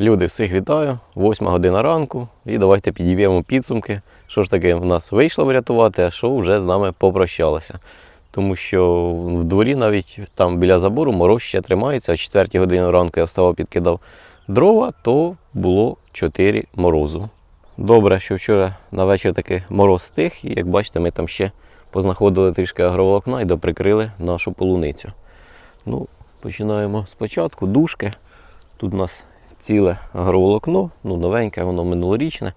Люди, всіх вітаю. Восьма година ранку. І давайте підіб'ємо підсумки. Що ж таки в нас вийшло врятувати, а що вже з нами попрощалося. Тому що в дворі навіть там біля забору мороз ще тримається, а 4 години ранку я вставав, підкидав дрова, то було 4 морозу. Добре, що вчора на вечір таки мороз стих, і як бачите, ми там ще познаходили трішки агроволокна і доприкрили нашу полуницю. Ну, починаємо спочатку. Дужки. Тут у нас ціле агроволокно, ну, новеньке, воно минулорічне.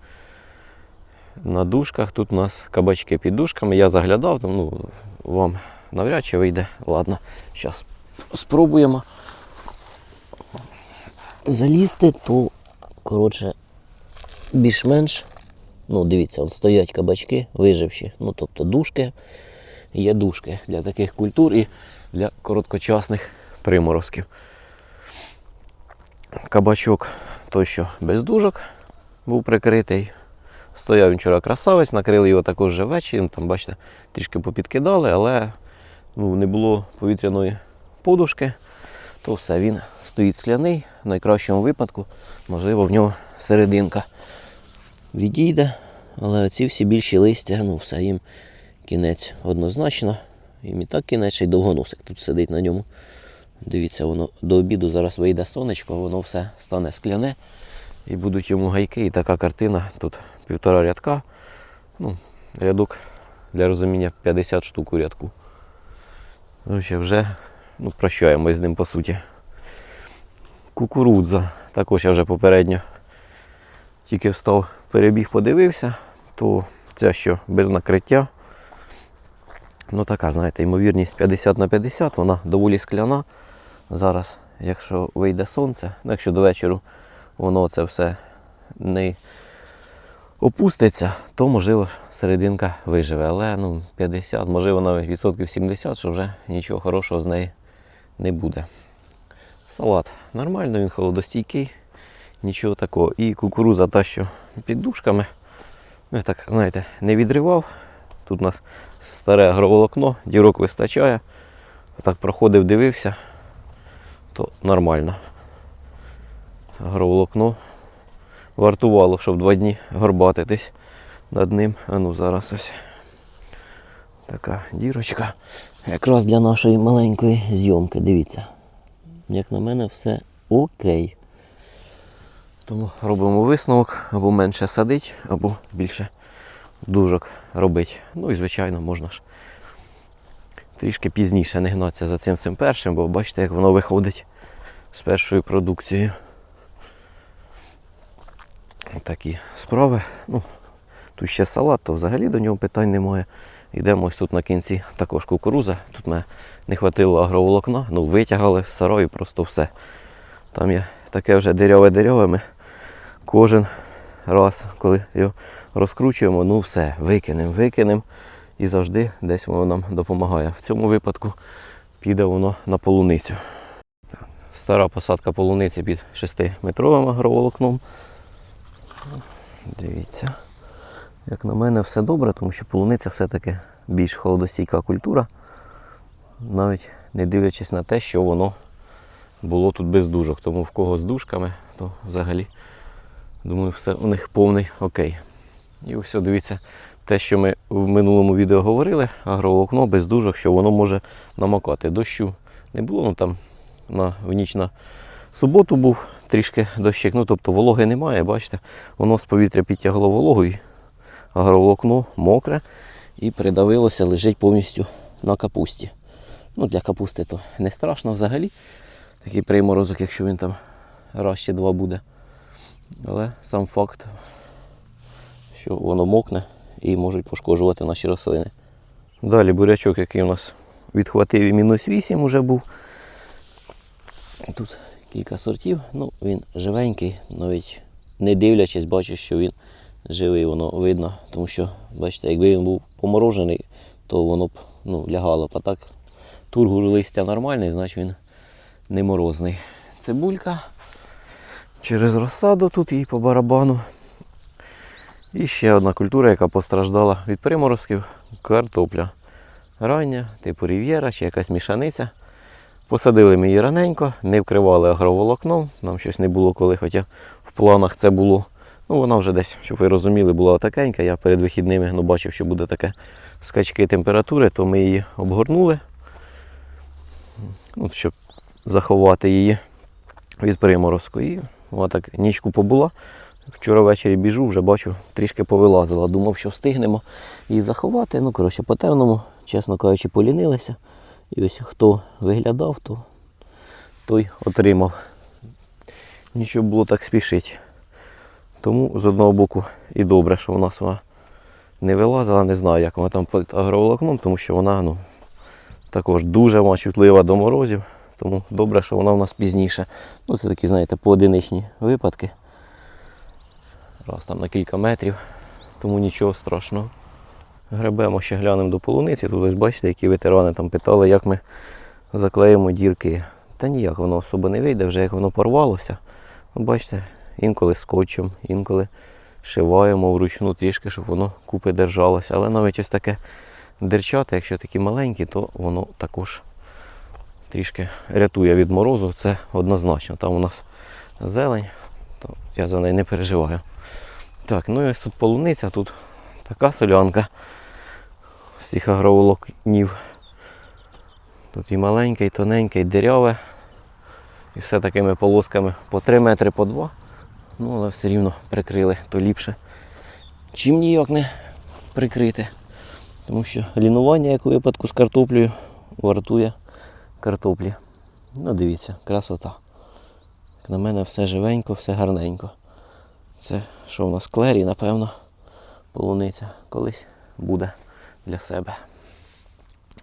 На дужках тут у нас кабачки під дужками. Я заглядав, там, ну, вам навряд чи вийде. Ладно, зараз спробуємо залізти, то коротше, більш-менш. Ну, дивіться, от стоять кабачки, виживші. Ну, тобто дужки, є дужки для таких культур і для короткочасних приморозків. Кабачок той, що без дужок був прикритий. Стояв він вчора красавець, накрили його також вже ввечері. Ну, Там, бачите, трішки попідкидали, але ну, не було повітряної подушки, то все, він стоїть скляний. В найкращому випадку, можливо, в нього серединка відійде. Але оці всі більші листя, ну все, їм кінець однозначно. Їм і так кінець, й довгоносик тут сидить на ньому. Дивіться, воно до обіду зараз вийде сонечко, воно все стане скляне і будуть йому гайки. І така картина. Тут півтора рядка. Ну, рядок для розуміння 50 штук у рядку. Ну, вже ну, прощаємось з ним по суті. Кукурудза. Також я вже попередньо тільки встав, перебіг, подивився, то ця що без накриття. Ну така, знаєте, ймовірність 50 на 50, вона доволі скляна. Зараз, якщо вийде сонце, ну, якщо до вечору воно це все не опуститься, то можливо серединка виживе. Але ну, 50, можливо, навіть відсотків 70, що вже нічого хорошого з неї не буде. Салат нормально, він холодостійкий, нічого такого. І кукуруза та, що під дужками, ну, я так, знаєте, не відривав. Тут у нас старе агроволокно, дірок вистачає. Так проходив, дивився, то нормально. Агроволокно вартувало, щоб два дні горбатитись над ним. А ну зараз ось така дірочка. Якраз для нашої маленької зйомки, дивіться. Як на мене, все окей. Тому робимо висновок, або менше садить, або більше дужок робить. Ну і звичайно можна ж трішки пізніше не гнатися за цим цим першим, бо бачите, як воно виходить з першою продукцією. Такі справи. Ну, тут ще салат, то взагалі до нього питань немає. Йдемо ось тут на кінці також кукуруза. Тут мене не хватило агроволокна, ну витягали з сарою просто все. Там є таке вже дерьове-дерьове. Ми кожен раз, коли його розкручуємо, ну все, викинемо, викинемо. І завжди десь воно нам допомагає. В цьому випадку піде воно на полуницю. Стара посадка полуниці під 6-метровим агроволокном. Дивіться. Як на мене, все добре, тому що полуниця все-таки більш холодостійка культура. Навіть не дивлячись на те, що воно було тут без дужок. Тому в кого з дужками, то взагалі, думаю, все у них повний окей. І ось дивіться, те, що ми в минулому відео говорили, агроволокно без дужок, що воно може намокати. Дощу не було, ну там на, в ніч на суботу був трішки дощик, ну тобто вологи немає, бачите, воно з повітря підтягло вологу і агроволокно мокре і придавилося, лежить повністю на капусті. Ну, Для капусти то не страшно взагалі. Такий приморозок, якщо він там раз чи два буде. Але сам факт, що воно мокне і можуть пошкоджувати наші рослини. Далі бурячок, який у нас відхватив і мінус 8 вже був. Тут кілька сортів, ну він живенький, навіть не дивлячись, бачу, що він живий, воно видно. Тому що, бачите, якби він був поморожений, то воно б ну, лягало. А так тургур листя нормальний, значить він не морозний. Цибулька. Через розсаду тут їй по барабану. І ще одна культура, яка постраждала від приморозків картопля. Рання, типу рів'єра чи якась мішаниця. Посадили ми її раненько, не вкривали агроволокном, нам щось не було коли, хоча в планах це було. Ну, вона вже десь, щоб ви розуміли, була такенька. Я перед вихідними ну, бачив, що буде таке скачки температури, то ми її обгорнули, ну, щоб заховати її від приморозку. І вона так нічку побула. Вчора ввечері біжу, вже бачу, трішки повилазила. Думав, що встигнемо її заховати. Ну, коротше, по темному, чесно кажучи, полінилися. І ось хто виглядав, то той отримав. Нічого було так спішити. Тому з одного боку і добре, що вона не вилазила, не знаю, як вона там під агроволокном, тому що вона ну, також дуже чутлива до морозів. Тому добре, що вона у нас пізніше. Ну, це такі, знаєте, поодиничні випадки. Раз там на кілька метрів, тому нічого страшного. Гребемо ще глянемо до полуниці. Тут ось бачите, які ветерани там питали, як ми заклеїмо дірки. Та ніяк воно особо не вийде, вже як воно порвалося. Ну, Бачите, інколи скотчем, інколи шиваємо вручну трішки, щоб воно купи держалося. Але навіть ось таке дерчата, якщо такі маленькі, то воно також трішки рятує від морозу. Це однозначно. Там у нас зелень, то я за неї не переживаю. Так, ну і ось тут полуниця, тут така солянка з цих агроволокнів. Тут і маленьке, і тоненьке, і деряве. І все такими полосками по 3 метри по 2. Ну, але все рівно прикрили, то ліпше. Чим ніяк не прикрити. Тому що лінування, як у випадку з картоплею, вартує картоплі. Ну, дивіться, красота. Як на мене все живенько, все гарненько. Це що в нас клері, напевно, полуниця колись буде для себе.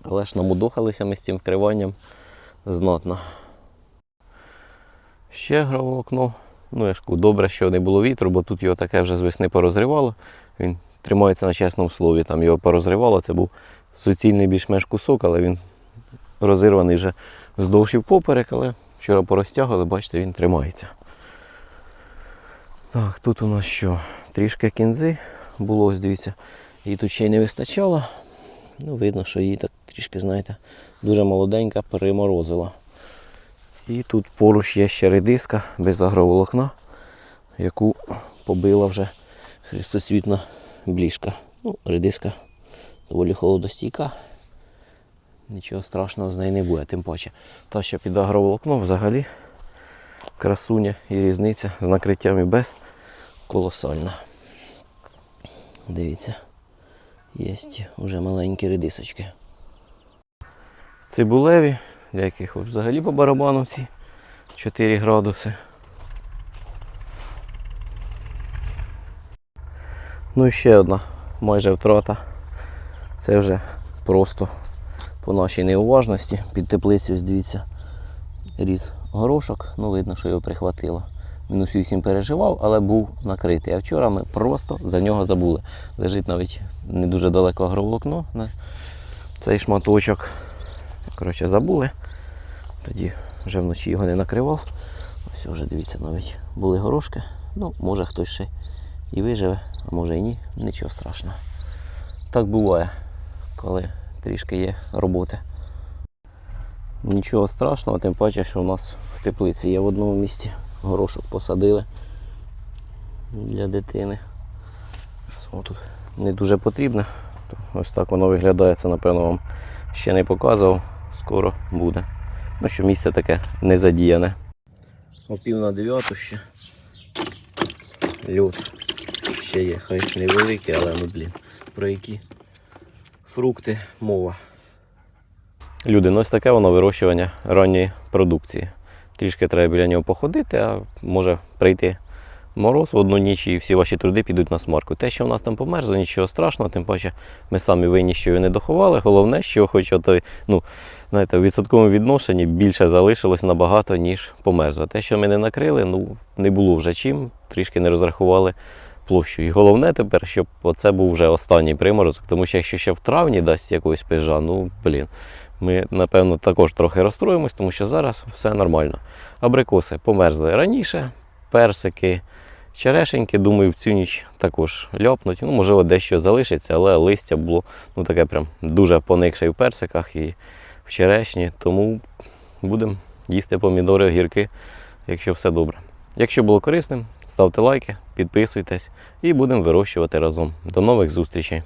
Але ж намудохалися ми з цим вкриванням знатно. Ще агроволокно. Ну, я ж кажу, добре, що не було вітру, бо тут його таке вже з весни порозривало. Він тримається на чесному слові. Там його порозривало. Це був суцільний більш-менш кусок, але він розірваний вже вздовж і впоперек, але вчора порозтягували, бачите, він тримається. Так, тут у нас що? Трішки кінзи було, ось дивіться, її тут ще й не вистачало. Ну, видно, що її так трішки, знаєте, дуже молоденька переморозила. І тут поруч є ще редиска без агроволокна, яку побила вже хрестосвітна бліжка. Ну, редиска доволі холодостійка. Нічого страшного з неї не буде, тим паче. Та, що під агроволокном взагалі красуня і різниця з накриттям і без колосальна. Дивіться, є вже маленькі редисочки. Цибулеві, для яких взагалі по барабану ці 4 градуси. Ну і ще одна майже втрата. Це вже просто по нашій неуважності. Під теплицю, ось дивіться, ріс горошок, ну видно, що його прихватило. Мінус 8 переживав, але був накритий. А вчора ми просто за нього забули. Лежить навіть не дуже далеко агроволокно на цей шматочок. Коротше, забули. Тоді вже вночі його не накривав. Ось вже дивіться, навіть були горошки. Ну, може хтось ще і виживе, а може і ні. Нічого страшного. Так буває, коли трішки є роботи. Нічого страшного, тим паче, що у нас в теплиці є в одному місці горошок посадили для дитини. Воно тут не дуже потрібне. Ось так воно виглядає, це напевно вам ще не показував, скоро буде. Ну що місце таке не задіяне. О пів на дев'яту ще. Льот ще є, хай невеликий, але ну блін. Про які фрукти мова. Люди, ну ось таке воно вирощування ранньої продукції. Трішки треба біля нього походити, а може прийти мороз в одну ніч і всі ваші труди підуть на смарку. Те, що в нас там померзло, нічого страшного, тим паче ми самі винні, що його не доховали. Головне, що хоч ото, ну, знаєте, в відсотковому відношенні більше залишилось набагато, ніж померзло. Те, що ми не накрили, ну не було вже чим, трішки не розрахували площу. І головне тепер, щоб оце був вже останній приморозок, тому що якщо ще в травні дасть якогось пижа, ну блін, ми напевно також трохи розстроїмось, тому що зараз все нормально. Абрикоси померзли раніше, персики, черешеньки, думаю, в цю ніч також ляпнуть. Ну, можливо, дещо залишиться, але листя було ну, таке прям дуже поникше і в персиках, і в черешні. Тому будемо їсти помідори, огірки, якщо все добре. Якщо було корисним, ставте лайки, підписуйтесь і будемо вирощувати разом. До нових зустрічей!